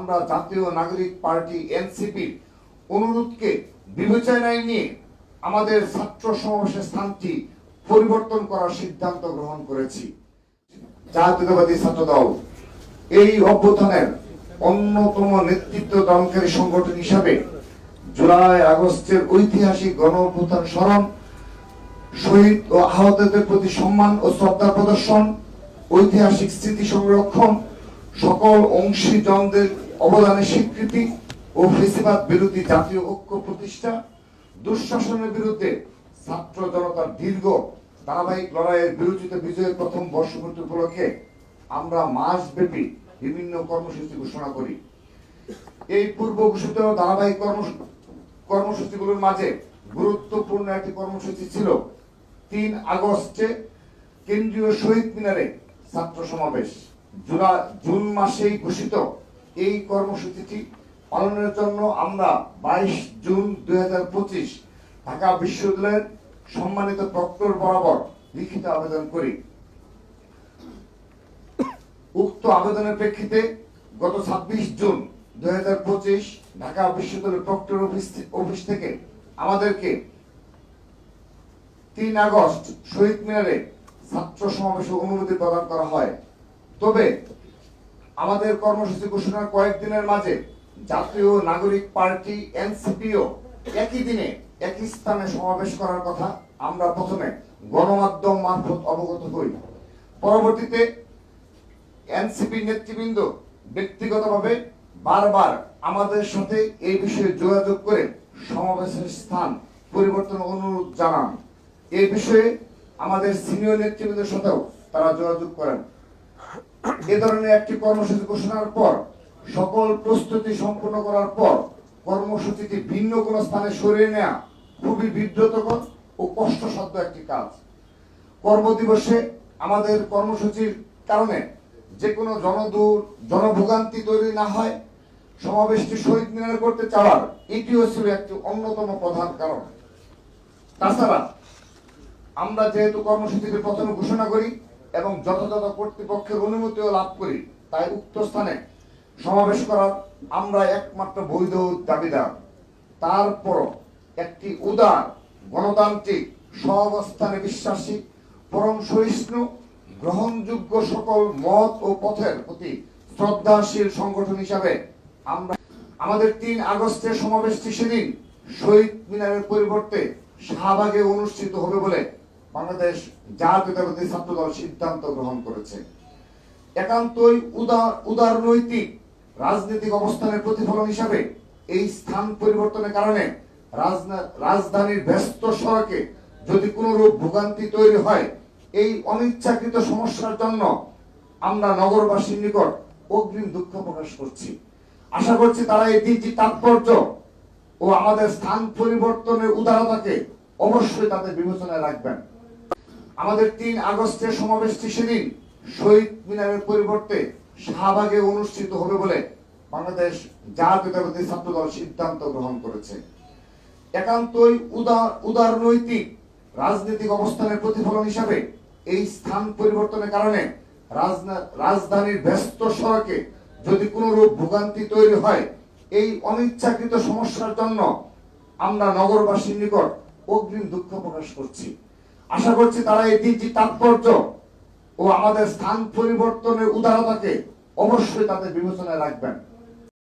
আমরা জাতীয় নাগরিক পার্টি, এনসিপি অনুরোধকে বিবেচনায় নিয়ে আমাদের ছাত্র সমাবেশের স্থানটি পরিবর্তন করার সিদ্ধান্ত গ্রহণ করেছি। জাতীয়তাবাদী ছাত্র দল এই অভ্যুত্থানের অন্যতম নেতৃত্ব দানকারী সংগঠন হিসাবে জুলাই আগস্টের ঐতিহাসিক গণ অভ্যুত্থান স্মরণ, শহীদ ও আহতদের প্রতি সম্মান ও শ্রদ্ধা প্রদর্শন, ঐতিহাসিক স্মৃতি সংরক্ষণ, সকল অংশীজনদের অবদানের স্বীকৃতি ও ফেসিবাদ বিরোধী জাতীয় ঐক্য প্রতিষ্ঠা, দুঃশাসনের বিরুদ্ধে ছাত্র জনতার দীর্ঘ ধারাবাহিক লড়াইয়ের বিরোচিত বিজয়ের প্রথম বর্ষপূর্তি উপলক্ষে আমরা মাসব্যাপী বিভিন্ন কর্মসূচি ঘোষণা করি। এই পূর্ব ঘোষিত ধারাবাহিক কর্মসূচি কর্মসূচিগুলোর মাঝে গুরুত্বপূর্ণ একটি কর্মসূচি ছিল তিন আগস্টে কেন্দ্রীয় শহীদ মিনারে ছাত্র সমাবেশ। জুন মাসেই ঘোষিত এই কর্মসূচিটি পালনের জন্য আমরা বাইশ জুন দুই ঢাকা বিশ্ববিদ্যালয়ের সম্মানিত প্রক্টর বরাবর লিখিত আবেদন করি। উক্ত আবেদনের প্রেক্ষিতে গত ছাব্বিশ জুন দুই হাজার পঁচিশ ঢাকা বিশ্ববিদ্যালয় প্রক্টর অফিস অফিস থেকে আমাদেরকে তিন আগস্ট শহীদ মিনারে ছাত্র সমাবেশের অনুমতি প্রদান করা হয়। তবে আমাদের কর্মসূচি ঘোষণার কয়েকদিনের মাঝে জাতীয় নাগরিক পার্টি, এনসিপিও একই দিনে একই স্থানে সমাবেশ করার কথা আমরা প্রথমে গণমাধ্যম মারফত অবগত হই। পরবর্তীতে এনসিপি নেতৃবৃন্দ ব্যক্তিগতভাবে বারবার আমাদের সাথে এই বিষয়ে যোগাযোগ করে সমাবেশের স্থান পরিবর্তন অনুরোধ জানান। এই বিষয়ে আমাদের সিনিয়র নেতৃবৃন্দের সাথেও তারা যোগাযোগ করেন। এ ধরনের একটি কর্মসূচি ঘোষণার পর, সকল প্রস্তুতি সম্পূর্ণ করার পর, কর্মসূচিটি ভিন্ন কোনো স্থানে সরিয়ে নেওয়া খুবই বিব্রতকর ও কষ্টসাধ্য একটি কাজ। কর্মদিবসে আমাদের কর্মসূচির কারণে যে কোনো জনদূর, জনভোগান্তি তৈরি না হয়, সমাবেশটি শহীদ মিনারে করতে চাওয়ার এটিও ছিল একটি অন্যতম প্রধান কারণ। তাছাড়া আমরা যেহেতু কর্মসূচিটি প্রথমে ঘোষণা করি এবং যথাযথ কর্তৃপক্ষের অনুমতিও লাভ করি। তাই উক্ত স্থানে সমাবেশ করার আমরা একমাত্র বৈধ দাবিদার। তারপর একটি উদার গণতান্ত্রিক, সহাবস্থানে বিশ্বাসী, পরম সহিষ্ণু, গ্রহণযোগ্য সকল মত ও পথের প্রতি শ্রদ্ধাশীল সংগঠন হিসাবে আমরা আমাদের তিন আগস্টের সমাবেশটি সেদিন শহীদ মিনারের পরিবর্তে শাহবাগে অনুষ্ঠিত হবে বলে বাংলাদেশ জাতীয়তাবাদী ছাত্র দল সিদ্ধান্ত গ্রহণ করেছে। একান্তই উদার উদারনৈতিক রাজনৈতিক অবস্থানের প্রতিফলন হিসাবে এই স্থান পরিবর্তনের কারণে রাজধানীর ব্যস্ত সড়কে যদি কোনো রূপ ভোগান্তি তৈরি হয়, এই অনিচ্ছাকৃত সমস্যার জন্য আমরা নগরবাসীর নিকট অগ্রিম দুঃখ প্রকাশ করছি। আশা করছি তারা এই দিনটি তাৎপর্য ও আমাদের স্থান পরিবর্তনের উদারতাকে অবশ্যই তাদের বিবেচনায় রাখবেন। আমাদের তিন আগস্টের সমাবেশটি সেদিন শহীদ মিনারের পরিবর্তে শাহবাগে অনুষ্ঠিত হবে বলে বাংলাদেশ জাতীয়তাবাদী ছাত্র দল সিদ্ধান্ত গ্রহণ করেছে। একান্তই উদার উদারনৈতিক রাজনৈতিক অবস্থানের প্রতিফলন হিসাবে এই স্থান পরিবর্তনের কারণে রাজধানীর ব্যস্ত সড়কে যদি কোনো রূপ ভোগান্তি তৈরি হয়, এই অনিচ্ছাকৃত সমস্যার জন্য আমরা নগরবাসীর নিকট অগ্রিম দুঃখ প্রকাশ করছি। আশা করছি তারা এই দিনটি তাৎপর্য ও আমাদের স্থান পরিবর্তনের উদারতাকে অবশ্যই তাদের বিবেচনায় রাখবেন।